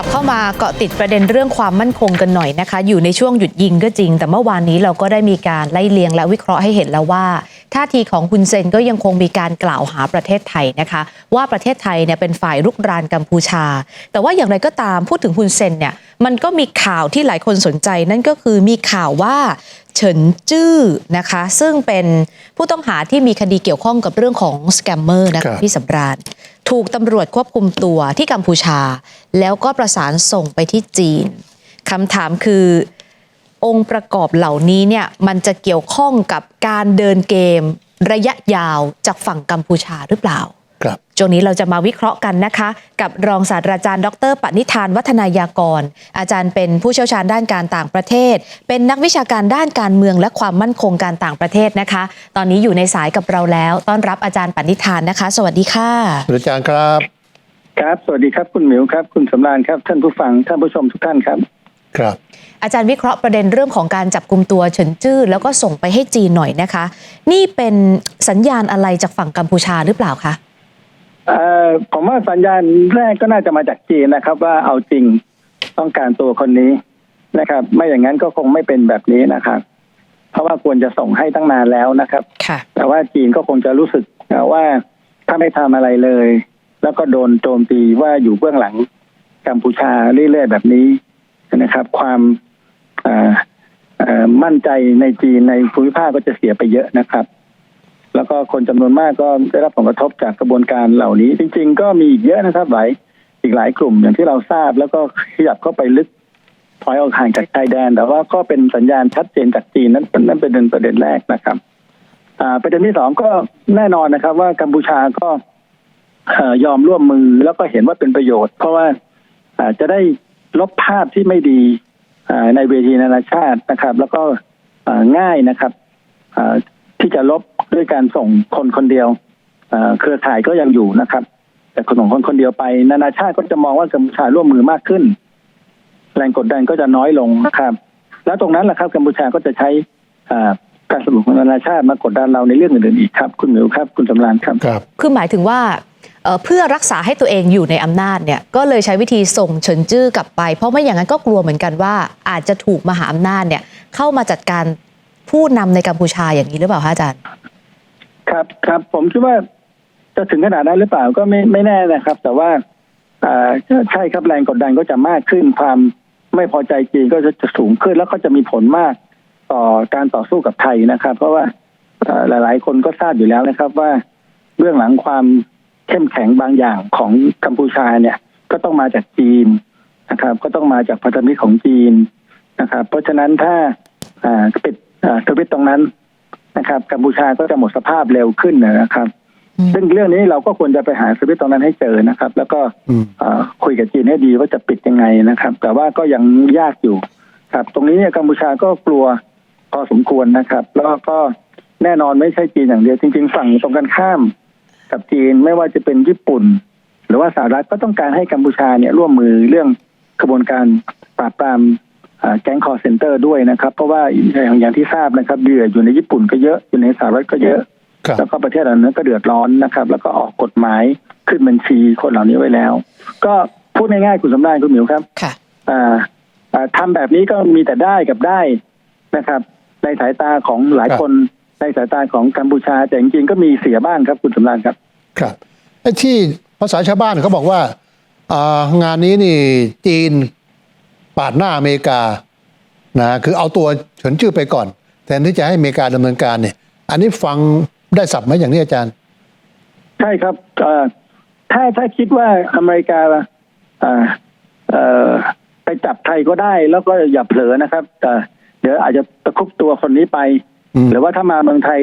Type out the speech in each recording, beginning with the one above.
ลับเข้ามาเกาะติดประเด็นเรื่องความมั่นคงกันหน่อยนะคะ อยู่ในช่วงหยุดยิงก็จริง แต่เมื่อวานนี้เราก็ได้มีการไล่เลียงและวิเคราะห์ให้เห็นแล้วว่าท่าทีของคุณเซนก็ยังคงมีการกล่าวหาประเทศไทยนะคะ ว่าประเทศไทยเนี่ยเป็นฝ่ายรุกรานกัมพูชา แต่ว่าอย่างไรก็ตามพูดถึงคุณเซนเนี่ยมันก็มีข่าวที่หลายคนสนใจ นั่นก็คือมีข่าวว่าเฉินจื้อนะคะ ซึ่งเป็นผู้ต้องหาที่มีคดีเกี่ยวข้องกับเรื่องของสแกมเมอร์นะครัคะบพี่สำราญถูกตำรวจควบคุมตัวที่กัมพูชา แล้วก็ประสานส่งไปที่จีนคำถามคือ องค์ประกอบเหล่านี้เนี่ยมันจะเกี่ยวข้องกับการเดินเกม ระยะยาวจากฝั่งกัมพูชาหรือเปล่า ช่วงนี้เราจะมาวิเคราะห์กันนะคะ กับรองศาสตราจารย์ ดรปณิธานวัฒนายากร อาจารย์เป็นผู้เชี่ยวชาญด้านการต่างประเทศ เป็นนักวิชาการด้านการเมืองและความมั่นคงการต่างประเทศนะคะ ตอนนี้อยู่ในสายกับเราแล้ว ต้อนรับอาจารย์ปณิธานนะคะ สวัสดีค่ะอาจารย์ครับครับ สวัสดีครับคุณหมิวครับ คุณสำราญครับ ท่านผู้ฟังท่านผู้ชมทุกท่านครับ ครับ อาจารย์วิเคราะห์ประเด็นเรื่องของการจับกลุ่มตัวเฉินจื้อแล้วก็ส่งไปให้จีนหน่อยนะคะ นี่เป็นสัญญาณอะไรจากฝั่งกัมพูชาหรือเปล่าคะเอ่อ ผมว่าสัญญาณแรกก็น่าจะมาจากจีนนะครับ ว่าเอาจริงต้องการตัวคนนี้นะครับ ไม่อย่างนั้นก็คงไม่เป็นแบบนี้นะครับ เพราะว่าควรจะส่งให้ตั้งนานแล้วนะครับค่ะแต่ว่าจีนก็คงจะรู้สึกว่าถ้าไม่ทำอะไรเลย แล้วก็โดนโจมตีว่าอยู่เบื้องหลังกัมพูชาเรื่อยๆแบบนี้นะครับ ความเอ่อเอ่อมั่นใจในจีนในภูมิภาคก็จะเสียไปเยอะนะครับ แล้วก็คนจำนวนมากก็ได้รับผลกระทบจากกระบวนการเหล่านี้ จริง ๆ ก็มีอีกเยอะนะครับหลายอีกหลายกลุ่มอย่างที่เราทราบ แล้วก็ขยับเข้าไปลึกถอยออกห่างจากชายแดน แต่ว่าก็เป็นสัญญาณชัดเจนจากจีนนั้นนั่นเป็นประเด็นแรกนะครับประเด็นที่สองก็แน่นอนนะครับ ว่ากัมพูชาก็ยอมร่วมมือแล้วก็เห็นว่าเป็นประโยชน์ เพราะว่าจะได้ลบภาพที่ไม่ดีในเวทีนานาชาตินะครับ แล้วก็ง่ายนะครับที่จะลบ ด้วยการส่งคนคนเดียวอ่าเครือข่ายก็ยังอยู่นะครับ แต่คนของคนคนเดียวไป นานาชาติก็จะมองว่ากัมพูชาร่วมมือมากขึ้น แรงกดดันก็จะน้อยลงนะครับ แล้วตรงนั้นแหละครับกัมพูชาก็จะใช้อ่าการสนับสนุนของนานาชาติมากดดันเราในเรื่องอื่นๆอีกครับ คุณหมิวครับ คุณสำรานครับครับ คือหมายถึงว่าเอ่อเพื่อรักษาให้ตัวเองอยู่ในอำนาจเนี่ยก็เลยใช้วิธีส่งเฉินจื้อกลับไป เพราะไม่อย่างนั้นก็กลัวเหมือนกันว่า อาจจะถูกมหาอำนาจเนี่ยเข้ามาจัดการผู้นำในกัมพูชาอย่างนี้หรือเปล่าคะอาจารย์ ครับครับผมคิดว่าจะถึงขนาดนั้นหรือเปล่าก็ไม่ไม่แน่นะครับ แต่ว่าอ่าใช่ครับแรงกดดันก็จะมากขึ้นความไม่พอใจจีนก็จะสูงขึ้นแล้วก็จะมีผลมากต่อการต่อสู้กับไทยนะครับ เพราะว่าอ่าหลาย ๆ คนก็ทราบอยู่แล้วนะครับ ว่าเบื้องหลังความเข้มแข็งบางอย่างของกัมพูชาเนี่ย ก็ต้องมาจากจีนนะครับ ก็ต้องมาจากพันธมิตรของจีนนะครับ เพราะฉะนั้นถ้าปิดอ่าสวิตตรงนั้น นะครับกัมพูชาก็จะหมดสภาพเร็วขึ้นนะครับอืมซึ่งเรื่องนี้เราก็ควรจะไปหาสวิตช์ตรงนั้นให้เจอนะครับ แล้วก็อืมเอ่อคุยกับจีนให้ดีว่าจะปิดยังไงนะครับ แต่ว่าก็ยังยากอยู่ครับ ตรงนี้เนี่ยกัมพูชาก็กลัวพอสมควรนะครับ แล้วก็แน่นอนไม่ใช่จีนอย่างเดียวจริง ๆ ฝั่งตรงกันข้าม กับจีนไม่ว่าจะเป็นญี่ปุ่น หรือว่าสหรัฐก็ต้องการให้กัมพูชาเนี่ยร่วมมือเรื่องกระบวนการปราบปรามอ่า แก๊งคอร์เซนเตอร์ด้วยนะครับ เพราะว่าอย่างอย่างที่ทราบนะครับเหยื่ออยู่ในญี่ปุ่นก็เยอะอยู่ในสหรัฐก็เยอะครับแล้วก็ประเทศเหล่านั้นก็เดือดร้อนนะครับ แล้วก็ออกกฎหมายขึ้นบัญชีคนเหล่านี้ไว้แล้ว ก็พูดง่ายๆคุณสำราญคุณหมิวครับค่ะอ่าอ่าทำแบบนี้ก็มีแต่ได้กับได้นะครับ ในสายตาของหลายครับคนในสายตาของกัมพูชาแต่จริงๆก็มีเสียบ้างครับคุณสำราญครับ ครับไอ้ที่ภาษาชาวบ้านเขาบอกว่าอ่างานนี้นี่จีน ปาดหน้าอเมริกานะคือเอาตัวเฉินจื้อไปก่อน แทนที่จะให้อเมริกาดำเนินการเนี่ย อันนี้ฟังได้สับไหมอย่างนี้อาจารย์ ใช่ครับเอ่อถ้าถ้าคิดว่าอเมริกาเอ่อเอ่อไปจับไทยก็ได้ แล้วก็อย่าเผลอนะครับแต่เดี๋ยวอาจจะตะครุบตัวคนนี้ไปอืมหรือว่าถ้ามาเมืองไทย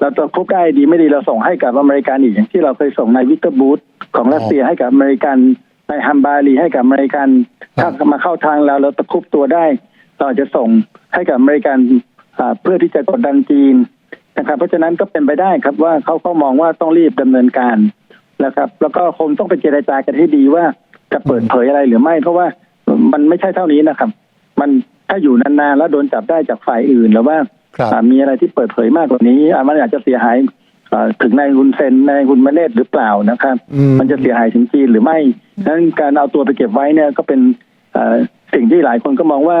เราตะครุบได้ดีไม่ดีเราส่งให้กับอเมริกันอีกอย่างที่เราเคยส่งนายวิกเตอร์บูธของรัสเซียให้กับอเมริกัน นายฮัมบารีให้กับอเมริกัน ถ้ามาเข้าทางเราเราตะครุบตัวได้เราอาจจะส่งให้กับอเมริกันอ่าเพื่อที่จะกดดันจีนนะครับ เพราะฉะนั้นก็เป็นไปได้ครับว่าเขาเขามองว่าต้องรีบดำเนินการนะครับ แล้วก็คงต้องไปเจรจากันให้ดีว่าจะเปิดเผยอะไรหรือไม่ เพราะว่ามันไม่ใช่เท่านี้นะครับ มันถ้าอยู่นานๆแล้วโดนจับได้จากฝ่ายอื่นหรือว่าครับอ่ามีอะไรที่เปิดเผยมากกว่านี้อ่ามันอาจจะเสียหายเอ่อ ถึงนายฮุนเซนนายฮุนมาเนตหรือเปล่านะครับอืมมันจะเสียหายถึงจีนหรือไม่ดังนั้นการเอาตัวไปเก็บไว้เนี่ยก็เป็นเอ่อสิ่งที่หลายคนก็มองว่า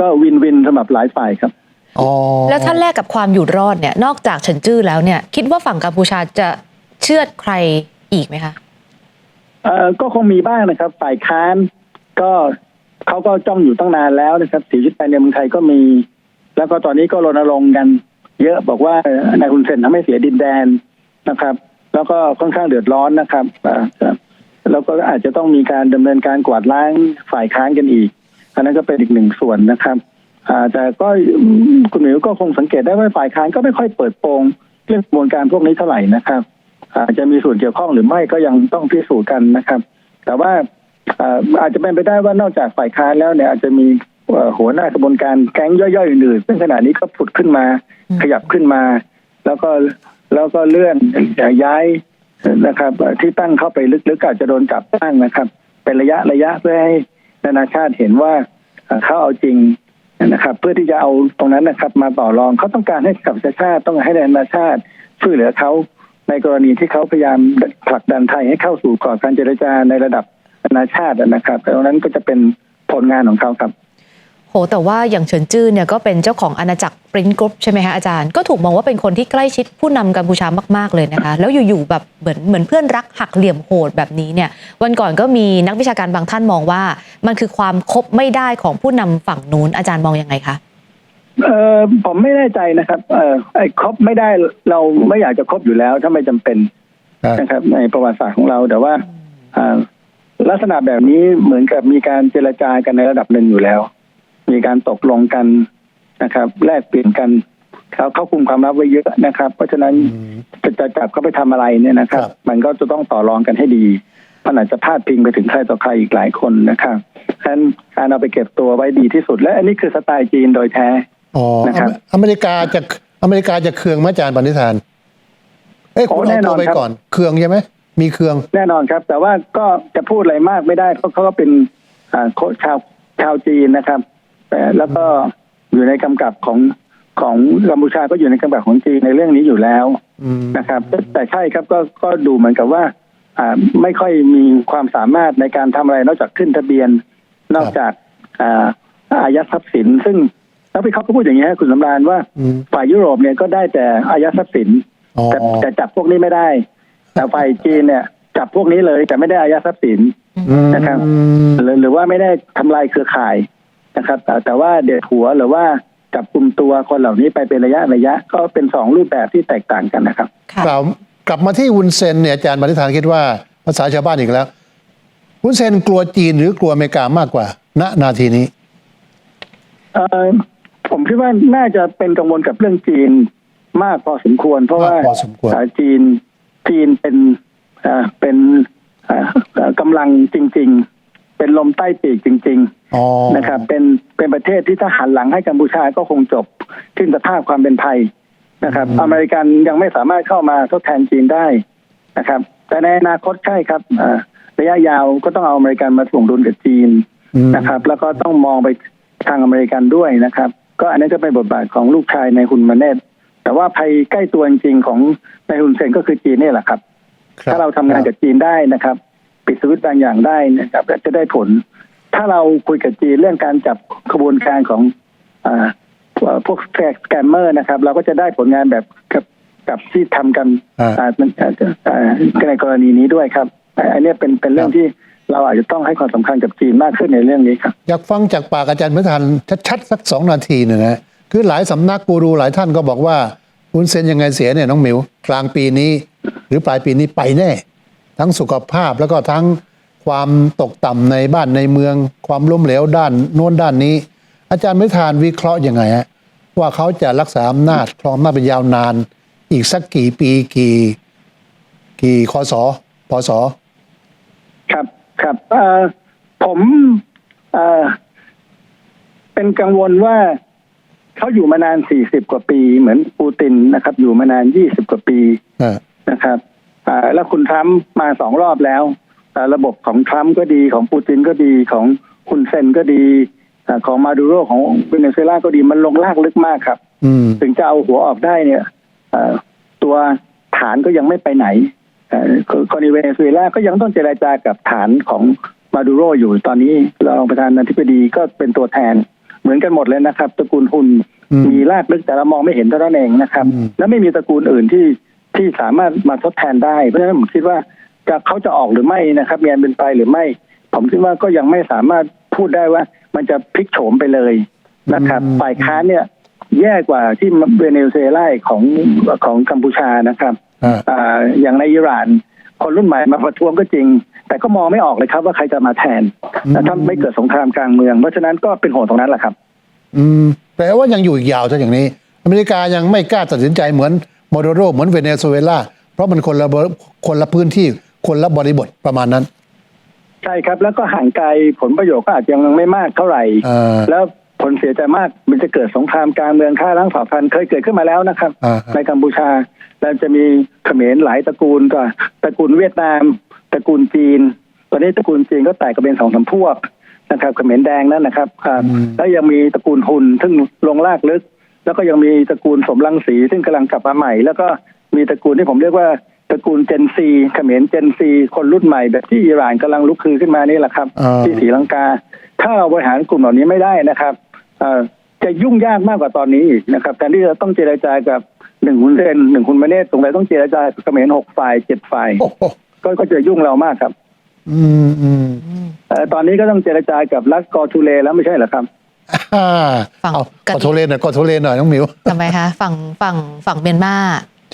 ก็วินวินสำหรับหลายฝ่ายครับอ๋อแล้วถ้าแลกกับความอยู่รอดเนี่ย นอกจากเฉินจื้อแล้วเนี่ย คิดว่าฝั่งกัมพูชาจะเชื่อดใครอีกไหมคะเอ่อก็คงมีบ้างนะครับ ฝ่ายค้านก็เขาก็จ้องอยู่ตั้งนานแล้วนะครับสีชุดไปในเมืองไทยก็มี แล้วก็ตอนนี้ก็รณรงค์กัน เยอะบอกว่านายคุณเซนทำให้เสียดินแดนนะครับ แล้วก็ค่อนข้างเดือดร้อนนะครับแล้วก็อาจจะต้องมีการดำเนินการกวาดล้างฝ่ายค้านกันอีกอันนั้นก็เป็นอีกหนึ่งส่วนนะครับอาแต่ก็คุณหมิวก็คงสังเกตได้ว่าฝ่ายค้านก็ไม่ค่อยเปิดโปงเรื่องกระบวนการพวกนี้เท่าไหร่นะครับ อาจจะมีส่วนเกี่ยวข้องหรือไม่ก็ยังต้องพิสูจน์กันนะครับ แต่ว่าอาจจะเป็นไปได้ว่านอกจากฝ่ายค้านแล้วเนี่ยอาจจะมี หัวหน้ากระบวนการแก๊งย่อยๆอื่นๆซึ่งขณะนี้ก็ผุดขึ้นมาอืมขยับขึ้นมา แล้วก็แล้วก็เลื่อนย้ายนะครับเอ่อที่ตั้งเข้าไปลึกๆอาจจะโดนจับตั้งนะครับ เป็นระยะระยะเพื่อให้นานาชาติเห็นว่าเอ่อเขาเอาจริงนะครับ เพื่อที่จะเอาตรงนั้นนะครับ มาต่อรองเขาต้องการให้กับประชาชาติต้องให้นานาชาติช่วยเหลือเขาในกรณีที่เขาพยายามผลักดันไทยให้เข้าสู่กรอบการเจรจาในระดับนานาชาตินะครับตรงนั้นก็จะเป็นผลงานของเขาครับโหแต่ว่าอย่างเฉินจื้อเนี่ยก็เป็นเจ้าของอาณาจักรปริ้นกรุ๊ปใช่ไหมคะอาจารย์ก็ถูกมองว่าเป็นคนที่ใกล้ชิดผู้นำกัมพูชามาก ๆ เลยนะคะ แล้วอยู่ ๆ แบบเหมือนเหมือนเพื่อนรักหักเหลี่ยมโหดแบบนี้เนี่ยวันก่อนก็มีนักวิชาการบางท่านมองว่า มันคือความคบไม่ได้ของผู้นำฝั่งนู้นอาจารย์มองยังไงคะเออผมไม่แน่ใจนะครับเออไอ้ครบไม่ได้เราไม่อยากจะครบอยู่แล้ว ถ้าไม่จำเป็นครับนะครับ ในประวัติศาสตร์ของเราแต่ว่าอ่าลักษณะแบบนี้เหมือนกับมีการเจรจากันในระดับหนึ่งอยู่แล้ว มีการตกลงกันนะครับ แลกเปลี่ยนกันเขาเขาคุมความลับไว้เยอะนะครับ เพราะฉะนั้นอืมจะจะจับเขาไปทำอะไรเนี่ยนะครับครับ มันก็จะต้องต่อรองกันให้ดีมันอาจจะพาดพิงไปถึงใครต่อใครอีกหลายคนนะครับฉะนั้นการเอาไปเก็บตัวไว้ดีที่สุด และอันนี้คือสไตล์จีนโดยแท้อ๋อนะครับ อเมริกาจะอเมริกาจะเคืองไหมอาจารย์ปณิธานเอ้ยโอ้คุณแน่เอานตัอวนไปครับก่อนเคืองใช่ไหมมีเคืองแน่นอนครับ แต่ว่าก็จะพูดอะไรมากไม่ได้เพราะเขาก็เป็นอ่าโค้ชชาวชาวจีนนะครับ แต่แล้วก็อยู่ในกำกับของของกัมพูชาก็อยู่ในกำกับของจีนในเรื่องนี้อยู่แล้วอืมนะครับแต่แต่ใช่ครับก็ก็ดูเหมือนกับว่า อ่าไม่ค่อยมีความสามารถในการทำอะไรนอกจากขึ้นทะเบียน นอกจากอ่าอายัดทรัพย์สิน ซึ่งแล้วพี่เขาก็พูดอย่างนี้ฮะคุณสำราญว่าอืมฝ่ายยุโรปเนี่ยก็ได้แต่อายัดทรัพย์สินอ๋อแต่แต่จับพวกนี้ไม่ได้ แต่ฝ่ายจีนเนี่ย จับพวกนี้เลยแต่ไม่ได้อายัดทรัพย์สินอืมนะครับหรือหรือว่าไม่ได้ทำลายเครือข่าย นะครับแต่แต่ว่าเด็ดหัวหรือว่าจับกลุ่มตัวคนเหล่านี้ไปเป็นระยะระยะ ก็เป็นสองรูปแบบที่แตกต่างกันนะครับค่ะกล่าวกลับมาที่วุนเซนเนี่ยอาจารย์ปณิธานคิดว่าภาษาชาวบ้านอีกแล้ววุนเซนกลัวจีนหรือกลัวอเมริกามากกว่า ณนาทีนี้เอ่อผมคิดว่าน่าจะเป็นกังวลกับเรื่องจีนมากพอสมควร เพราะว่ามากพอสมควรอ่าจีนจีนเป็นอ่าเป็นอ่าอ่ากำลังจริง ๆ เป็นลมใต้ปีกจริงๆอ๋อ นะครับเป็นเป็นประเทศที่ถ้าหันหลังให้กัมพูชาก็คงจบสิ้นสภาพความเป็นภัยนะครับอืมอเมริกันยังไม่สามารถเข้ามาทดแทนจีนได้นะครับ แต่ในอนาคตใช่ครับอ่าระยะยาวก็ต้องเอาอเมริกันมาถ่วงดุลกับจีนอืมนะครับ แล้วก็ต้องมองไปทางอเมริกันด้วยนะครับ ก็อันนี้ก็เป็นบทบาทของลูกชายในคุณมาเนตแต่ว่าภัยใกล้ตัวจริงๆของในฮุนเซนก็คือจีนนี่แหละครับคบถ้าเราทำงานกับจีนได้นะครับ ปิดสวิตช์บางอย่างได้นะครับก็จะได้ผล ถ้าเราคุยกับจีนเรื่องการจับขบวนการของอาพวกสแกมเมอร์นะครับ เราก็จะได้ผลงานแบบกับกับที่ทำกันอ่าอ่ามันอ่าอ่าในกรณีนี้ด้วยครับอ่าอันนี้เป็นเป็นเรื่องครับที่เราอาจจะต้องให้ความสำคัญกับจีนมากขึ้นในเรื่องนี้ครับ อยากฟังจากปากอาจารย์ปณิธานชัดๆสักสองนาทีเนี่ยนะคือหลายสำนักกูรูหลายท่านก็บอกว่าวุนเซนยังไงเสียเนี่ยน้องหมิวกลางปีนี้ หรือปลายปีนี้ไปแน่ ทั้งสุขภาพแล้วก็ทั้ง ความตกต่ำในบ้านในเมือง ความล้มเหลวด้านโน้นด้านนี้ อาจารย์ไม่ทานวิเคราะห์ยังไงฮะว่าเขาจะรักษาอำนาจครองอำนาจเป็นยาวนาน อีกสักกี่ปีกี่ กี่คศพศครับครับเอ่อผมเอ่อเป็นกังวลว่าเขาอยู่มานานสี่สิบกว่าปี เหมือนปูตินนะครับ อยู่มานานยี่สิบกว่าปีเออนะครับอ่าแล้วคุณทรัมป์มาสองรอบแล้วอ่า ระบบของทรัมป์ก็ดีของปูตินก็ดีของคุณเซนก็ดีอาของมาดูโรของเวเนซุเอลาก็ดีมันลงลากลึกมากครับอืมถึงจะเอาหัวออกได้เนี่ยอ่าตัวฐานก็ยังไม่ไปไหนเอ่อคนในเวเนซุเอลาก็ยังต้องเจรจากับฐานของมาดูโรอยู่ตอนนี้รองประธานาธิบดีก็เป็นตัวแทนเหมือนกันหมดเลยนะครับ ตระกูลฮุนอืมมีรากลึกแต่เรามองไม่เห็นเท่านั้นเองนะครับอืมและไม่มีตระกูลอื่นที่ที่สามารถมาทดแทนได้ เพราะฉะนั้นผมคิดว่า จะเขาจะออกหรือไม่นะครับมีอันเป็นไปหรือไม่ ผมคิดว่าก็ยังไม่สามารถพูดได้ว่า มันจะพลิกโฉมไปเลยนะครับอืมฝ่ายค้านเนี่ย แย่กว่าที่เวเนซุเอลาของของกัมพูชานะครับอ่าอ่าอย่างในอิหร่าน คนรุ่นใหม่มาประท้วงก็จริง แต่ก็มองไม่ออกเลยครับว่าใครจะมาแทนอืมแต่ถ้าไม่เกิดสงครามกลางเมือง เพราะฉะนั้นก็เป็นห่วงตรงนั้นแหละครับ อืมแปลว่ายังอยู่อีกยาวถ้าอย่างนี้ อเมริกายังไม่กล้าตัดสินใจเหมือนโมโดโรเหมือนเวเนซุเอลาเพราะมันคนละบริคนละพื้นที่ คนละบริบทประมาณนั้น ใช่ครับแล้วก็ห่างไกลผลประโยชน์ก็อาจจะยังไม่มากเท่าไหร่อ่าแล้วผลเสียใจมากมันจะเกิดสงครามกลางเมืองฆ่าล้างเผ่าพันธุ์เคยเกิดขึ้นมาแล้วนะครับอ่าในกัมพูชาแล้วจะมีเขมรหลายตระกูลก็ตระกูลเวียดนาม ตระกูลจีน ตอนนี้ตระกูลจีนก็แตกกันเป็นสองสามพวกนะครับเขมรแดงนั่นนะครับครับอืมแล้วยังมีตระกูลหุนซึ่งลงลากลึก แล้วก็ยังมีตระกูลสมรังสีซึ่งกำลังกลับมาใหม่ แล้วก็มีตระกูลที่ผมเรียกว่า ตระกูลเจนซีเขมรเจนซีคนรุ่นใหม่แบบที่อิหร่านกำลังลุกคือขึ้นมานี่แหละครับอ่าที่ศรีลังกา ถ้าเราบริหารกลุ่มเหล่านี้ไม่ได้นะครับเอ่อจะยุ่งยากมากกว่าตอนนี้อีกนะครับแทนที่จะต้องเจรจากับหนึ่งคุณเซนหนึ่งคุณมาเนตตรงไหนต้องเจรจากับเขมรหกฝ่ายเจ็ดฝ่ายโอ้โหก็ก็จะยุ่งเรามากครับ อืมอืมเอ่อตอนนี้ก็ต้องเจรจากับรัฐกอทูเลแล้วไม่ใช่เหรอครับอ่าฝั่งเอากันกอโทเลนหน่อยกอโทเลนหน่อยน้องหมิวทำไมคะฝั่งฝั่งฝั่งเมียนมา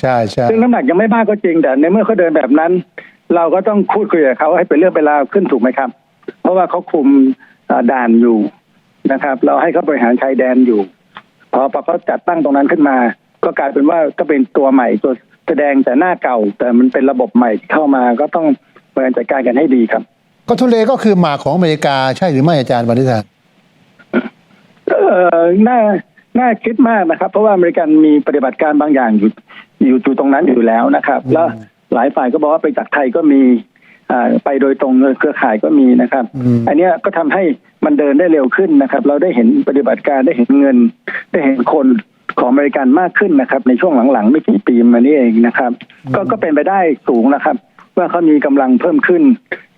ใช่ใช่ซึ่งน้ำหนักยังไม่มากก็จริง แต่ในเมื่อเขาเดินแบบนั้น เราก็ต้องพูดคุยกับเขาให้เป็นเรื่องเป็นราวขึ้นถูกไหมครับ เพราะว่าเขาคุมเอ่อด่านอยู่นะครับ เราให้เขาบริหารชายแดนอยู่ พอพอเขาจัดตั้งตรงนั้นขึ้นมา ก็กลายเป็นว่าก็เป็นตัวใหม่ตัวแสดงแต่หน้าเก่า แต่มันเป็นระบบใหม่ที่เข้ามาก็ต้องบริหารจัดการกันให้ดีครับกอโทเลก็คือหมากของอเมริกาใช่หรือไม่อาจารย์ปณิธานเออน่า น่าคิดมากนะครับ เพราะว่าอเมริกันมีปฏิบัติการบางอย่างอยู่อยู่อยู่ตรงนั้นอยู่แล้วนะครับอืมแล้วหลายฝ่ายก็บอกว่าไปจากไทยก็มีอ่าไปโดยตรงเครือข่ายก็มีนะครับอืมอันเนี้ยก็ทำให้มันเดินได้เร็วขึ้นนะครับ เราได้เห็นปฏิบัติการได้เห็นเงิน ได้เห็นคนของอเมริกันมากขึ้นนะครับ ในช่วงหลังๆไม่กี่ปีมานี้เองนะครับ ก็ก็เป็นไปได้สูงนะครับ ว่าเขามีกำลังเพิ่มขึ้น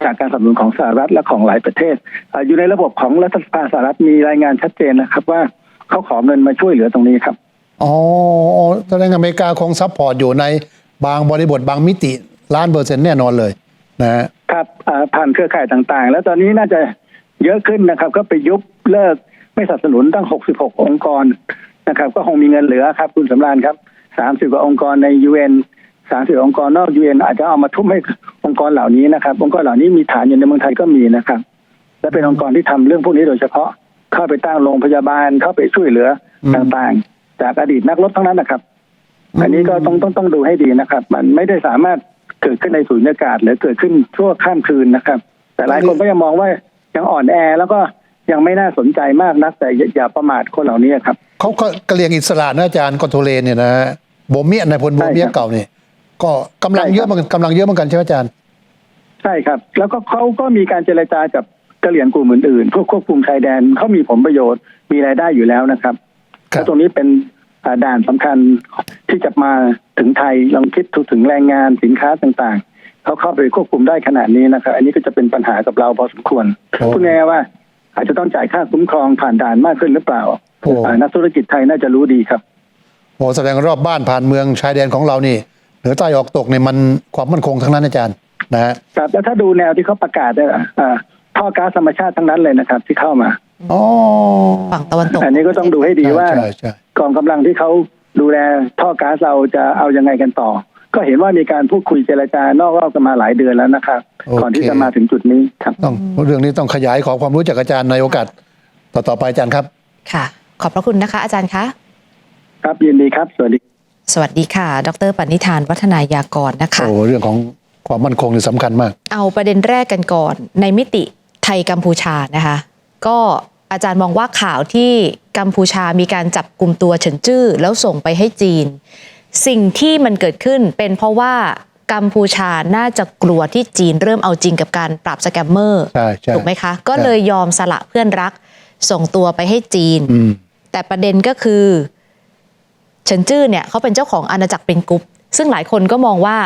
จากการสนับสนุนของสหรัฐและของหลายประเทศอาอยู่ในระบบของรัฐสภาสหรัฐมีรายงานชัดเจนนะครับว่า เขาขอเงินมาช่วยเหลือตรงนี้ครับ อ๋อแสดงอเมริกาคงซัพพอร์ตอยู่ในบางบริบทบางมิติล้านเปอร์เซ็นต์แน่นอนเลยนะฮะครับอ่าผ่านเครือข่ายต่างๆ แล้วตอนนี้น่าจะเยอะขึ้นนะครับ ก็ไปยุบเลิกไม่สนับสนุนตั้ง 66 องค์กรนะครับ ก็คงมีเงินเหลือครับ คุณสำราญครับ30กว่าองค์กรใน UN 30 องค์กรนอก UN อาจจะเอามาทุ่มให้องค์กรเหล่านี้นะครับ องค์กรเหล่านี้มีฐานอยู่ในเมืองไทยก็มีนะครับ และเป็นองค์กรที่ทำเรื่องพวกนี้โดยเฉพาะ เข้าไปตั้งโรงพยาบาลเข้าไปช่วยเหลืออืมต่างๆ จากอดีตนักรบทั้งนั้นนะครับ อันนี้ก็ต้องต้องต้องดูให้ดีนะครับ มันไม่ได้สามารถเกิดขึ้นในสูญญากาศ หรือเกิดขึ้นชั่วข้ามคืนนะครับ แต่หลายคนก็ยังมองว่ายังอ่อนแอแล้วก็ยังไม่น่าสนใจมากนัก แต่อย่าอย่าประมาทคนเหล่านี้ครับเขาก็กระเรียงอิสระนะอาจารย์กอโทเลนเนี่ยนะฮะโบเมียนนายพลโบเมียใช่ครับเก่าเนี่ยก็กำลังใช่ครับเยอะเหมือนกันกำลังเยอะเหมือนกันใช่ไหมอาจารย์ ใช่ครับ แล้วก็เขาก็มีการเจรจากับ กะเหรี่ยงกลุ่มอื่นๆพวกควบคุมชายแดนเขามีผลประโยชน์มีรายได้อยู่แล้วนะครับครับแล้วตรงนี้เป็นอ่าด่านสำคัญที่จะมาถึงไทยลองคิดถึงแรงงานสินค้าต่างๆเขาเข้าไปควบคุมได้ขนาดนี้นะครับ อันนี้ก็จะเป็นปัญหากับเราพอสมควรโอ้พูดง่ายๆว่า อาจจะต้องจ่ายค่าคุ้มครองผ่านด่านมากขึ้นหรือเปล่าโอ้อ่านักธุรกิจไทยน่าจะรู้ดีครับโอ้แสดงรอบบ้านผ่านเมืองชายแดนของเรานี่เหนือใต้ออกตกเนี่ยมันความมั่นคงทั้งนั้นอาจารย์นะฮะครับแล้วถ้าดูแนวที่เขาประกาศเนี่ยอ่า ท่อก๊าซธรรมชาติทั้งนั้นเลยนะครับ ที่เข้ามา อ๋อฝั่งตะวันตก อันนี้ก็ต้องดูให้ดีว่า ใช่ใช่กองกำลังที่เขาดูแลท่อก๊าซเราจะเอายังไงกันต่อ ก็เห็นว่ามีการพูดคุยเจรจานอกรอบกันมาหลายเดือนแล้วนะครับ ก่อนที่จะมาถึงจุดนี้ครับ ต้องเรื่องนี้ต้องขยายขอความรู้จากอาจารย์ในโอกาสต่อๆไปอาจารย์ครับ ค่ะ ขอบพระคุณนะคะ อาจารย์คะ ครับยินดีครับ สวัสดี สวัสดีค่ะ ดรปณิธานวัฒนายากรนะคะ โอ้เรื่องของความมั่นคงนี่สำคัญมาก เอาประเด็นแรกกันก่อนในมิติ ไทยกัมพูชานะคะ ก็อาจารย์มองว่าข่าวที่กัมพูชามีการจับกลุ่มตัวเฉินจื้อแล้วส่งไปให้จีน สิ่งที่มันเกิดขึ้นเป็นเพราะว่ากัมพูชาน่าจะกลัวที่จีนเริ่มเอาจริงกับการปราบสแกมเมอร์ใช่ใช่ถูกไหมคะ ก็เลยยอมสละเพื่อนรักส่งตัวไปให้จีนอืมแต่ประเด็นก็คือเฉินจื้อเนี่ยเขาเป็นเจ้าของอาณาจักรเป็นกรุ๊ปซึ่งหลายคนก็มองว่า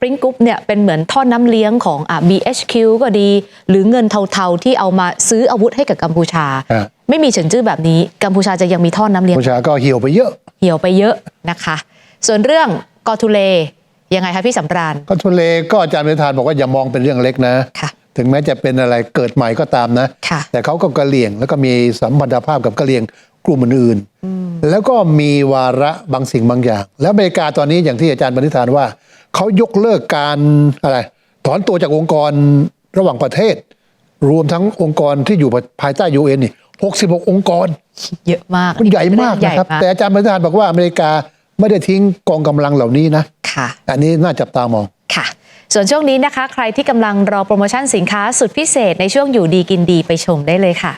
ปริ้งกรุ๊ปเนี่ยเป็นเหมือนท่อนน้ำเลี้ยงของอะ BHQ ก็ดี หรือเงินเทาๆที่เอามาซื้ออาวุธให้กับกัมพูชา ฮะ ไม่มีเฉินจื้อแบบนี้กัมพูชาจะยังมีท่อนน้ำเลี้ยงกัมพูชาก็เหี่ยวไปเยอะ เหี่ยวไปเยอะนะคะ ส่วนเรื่องกอทุเลยังไงคะพี่สำราญ ก็ทุเลก็อาจารย์ประธานบอกว่าอย่ามองเป็นเรื่องเล็กนะ ค่ะถึงแม้จะเป็นอะไรเกิดใหม่ก็ตามนะ ค่ะ แต่เขาก็กระเหลี่ยง แล้วก็มีสัมพันธภาพกับกระเหลี่ยงกลุ่มอื่นๆแล้วก็มีวาระบางสิ่งบางอย่าง แล้วอเมริกาตอนนี้อย่างที่อาจารย์บรรณิธานว่า เขายกเลิกการอะไรถอนตัวจากองค์กรระหว่างประเทศ รวมทั้งองค์กรที่อยู่ภายใต้ยูเอ็นนี่66องค์กร เยอะมากมันใหญ่มากใหญ่นะครับมากแต่อาจารย์บรรณิธานบอกว่าอเมริกาไม่ได้ทิ้งกองกำลังเหล่านี้นะค่ะอันนี้น่าจับตามองค่ะ ส่วนช่วงนี้นะคะ ใครที่กำลังรอโปรโมชั่นสินค้าสุดพิเศษในช่วงอยู่ดีกินดีไปชมได้เลยค่ะ